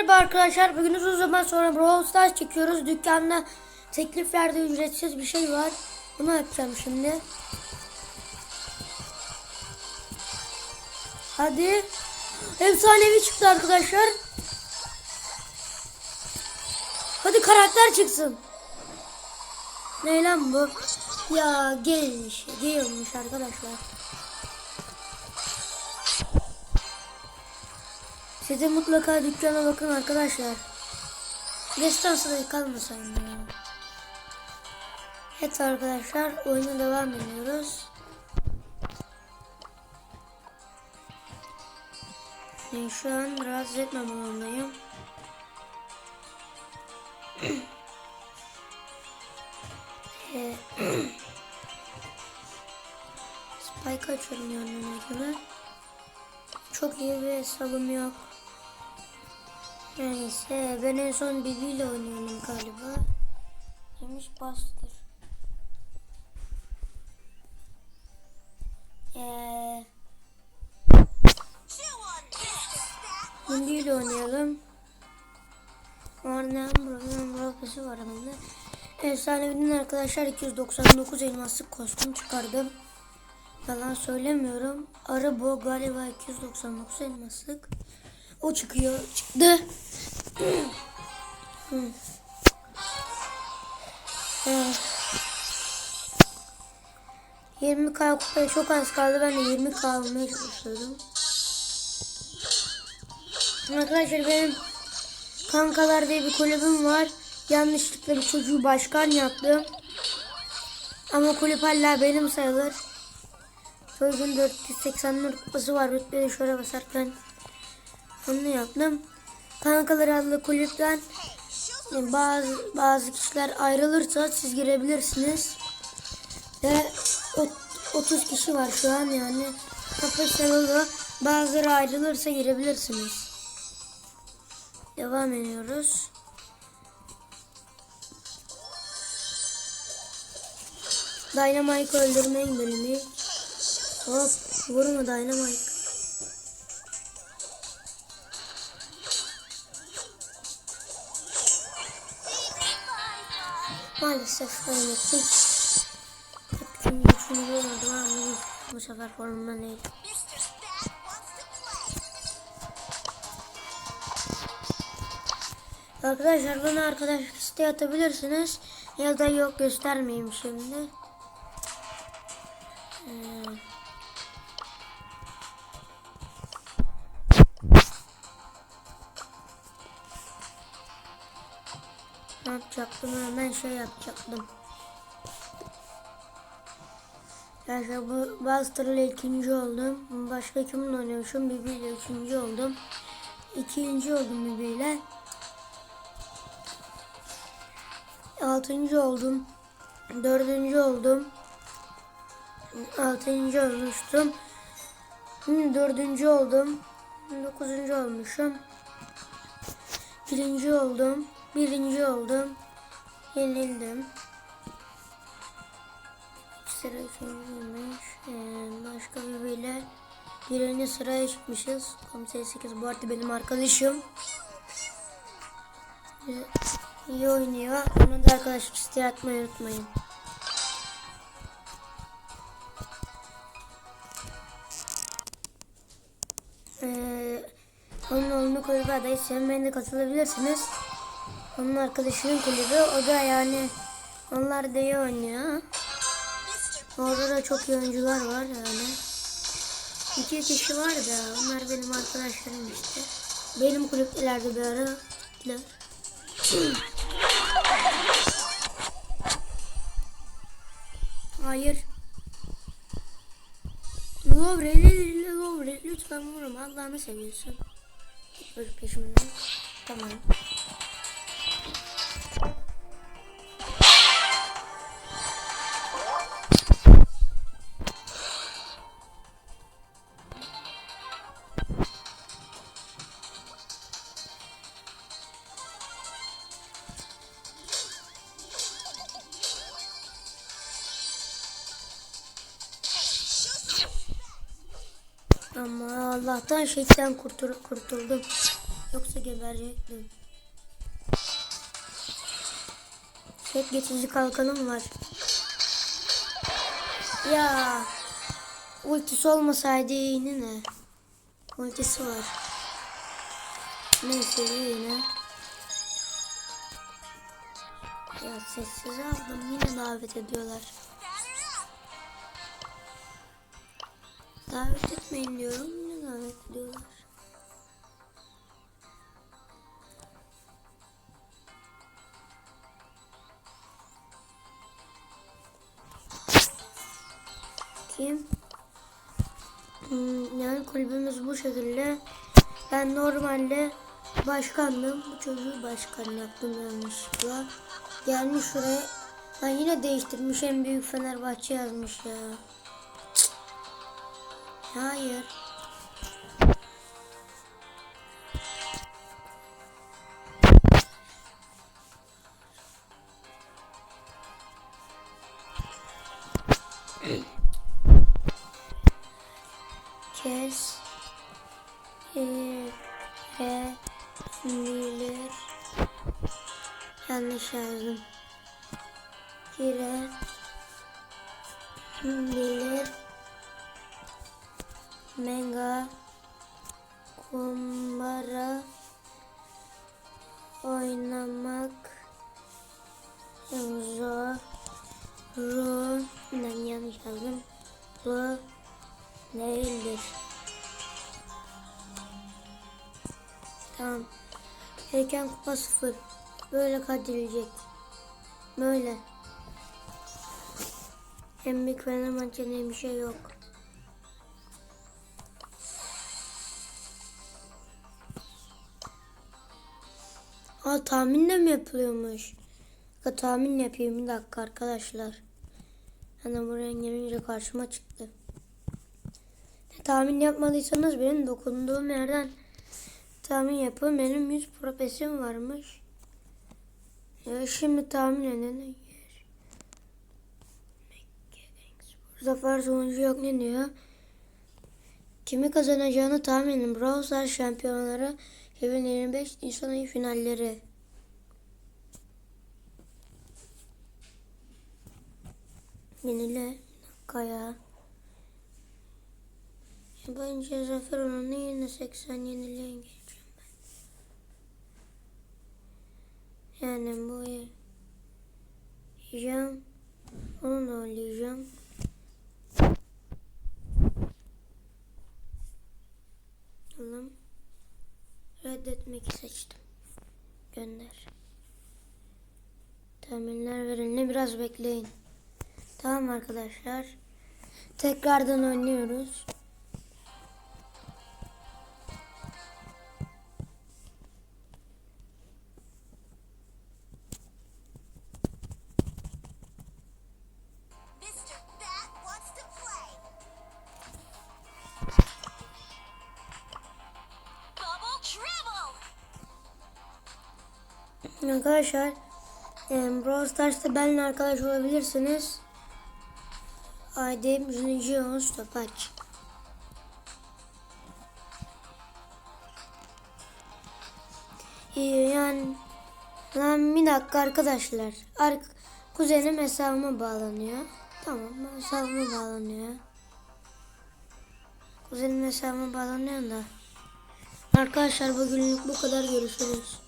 Merhaba arkadaşlar. Bugün uzun zaman sonra Brawl Stars çekiyoruz. Dükkanda teklif verdiği ücretsiz bir şey var. Bunu yapacağım şimdi. Hadi. Efsanevi çıktı arkadaşlar. Hadi karakter çıksın. Ne lan bu? Ya gelmiş. Değilmiş arkadaşlar. Siz de mutlaka dükkana bakın arkadaşlar. Destansı kalmasayım ya. Evet arkadaşlar oyuna devam ediyoruz. Ben şu an rahatsız etmem zorundayım. Ee, Spike açıyorum yanına Çok iyi bir hesabım yok. Neyse ben en son Bibi oynuyorum galiba. Demiş bastır. Eee Bibi ile oynayalım. Orada buranın burası var bende. Efsanevinin arkadaşlar 299 elmaslık kostüm çıkardım. Yalan söylemiyorum. Arı bu galiba 299 elmaslık. O çıkıyor. Çıktı. Evet. 20k kupaya çok az kaldı. Ben de 20k almaya çalışıyordum. Arkadaşlar benim kankalar diye bir kulübüm var. Yanlışlıkla bir çocuğu başkan yaptım. Ama kulüp hala benim sayılır. Çocuğun 484 kupası var. Rütbeli şöyle basarken onu yaptım. Kankalar adlı kulüpten bazı bazı kişiler ayrılırsa siz girebilirsiniz. Ve ot- 30 kişi var şu an yani. Kapı sayılı. Bazıları ayrılırsa girebilirsiniz. Devam ediyoruz. Dynamite öldürmeyin bölümü. Hop vurma Dynamite. Maalesef kaybettim. Üçüncü, üçüncü olmadı ama bu, sefer formumdan değil. Arkadaşlar bana arkadaş isteği atabilirsiniz. Ya da yok göstermeyeyim şimdi. Ee, ne yapacaktım? Hemen şey yapacaktım. Arkadaşlar bu Buster ile ikinci oldum. Başka kiminle oynuyormuşum? Bibi ile üçüncü oldum. İkinci oldum Bibi ile. Altıncı oldum. Dördüncü oldum. Altıncı olmuştum. Şimdi dördüncü oldum. Dokuzuncu olmuşum. Birinci oldum. Birinci oldum. Yenildim. Sıra üçüncüymüş. Ee, başka birbiriyle birinci sıraya çıkmışız. Komiser 8 bu arada benim arkadaşım. İyi oynuyor. Onu da arkadaşlar isteği atmayı unutmayın. Ee, onun oyunu kulübü adayı sevmeyen de katılabilirsiniz. Onun arkadaşının kulübü. O da yani onlar da iyi oynuyor. Orada da çok iyi oyuncular var yani. İki kişi var da onlar benim arkadaşlarım işte. Benim kulüplerde bir ara. Hayır. Lovre, Lovre, lütfen vurma. Allah'ını seviyorsun. Git peşimden. Tamam. Allah'tan şeytan kurtul kurtuldum. Yoksa geberecektim. Tek geçici kalkanım var. Ya ultisi olmasaydı yine ne? Ultisi var. Neyse yine. Ya sessiz aldım yine davet ediyorlar. Davet etmeyin diyorum ediyorlar. Kim? Hmm, yani kulübümüz bu şekilde. Ben normalde başkandım. Bu çocuğu başkan yaptım yanlışlıkla. Gelmiş şuraya. Ben yine değiştirmiş en büyük Fenerbahçe yazmış ya. Hayır. Girebilir. Yanlış yazdım. Girebilir. Mega kumbara oynamak zor. Ru ben yanlış yazdım. Bu değildir. Tamam. Gereken kupa sıfır. Böyle kaydedilecek. Böyle. Büyük Fenerbahçe diye bir şey yok. Aa tahmin de mi yapılıyormuş? Bir dakika, tahmin yapayım bir dakika arkadaşlar. Hani buraya gelince karşıma çıktı. Tahmin yapmadıysanız benim dokunduğum yerden tahmin yapın. Benim 100 profesim varmış. Ya şimdi tahmin edin. Sefer sonucu yok ne diyor? Kimi kazanacağını tahmin edin. Brawl Stars şampiyonları 2025 Nisan ayı finalleri. Yenile. Bir dakika ya. Bence zafer oranı yine 80 yeniliğe geçeceğim ben. Yani bu yiyeceğim. Onu da oynayacağım. Tamam. Reddetmek seçtim. Gönder. Tahminler verilene biraz bekleyin. Tamam arkadaşlar. Tekrardan oynuyoruz. Arkadaşlar e, Brawl Stars'ta benimle arkadaş olabilirsiniz. ID'm Junior Stopaç. İyi yani lan bir dakika arkadaşlar. Ar kuzenim hesabıma bağlanıyor. Tamam hesabıma bağlanıyor. Kuzenim hesabıma bağlanıyor da. Arkadaşlar bugünlük bu kadar görüşürüz.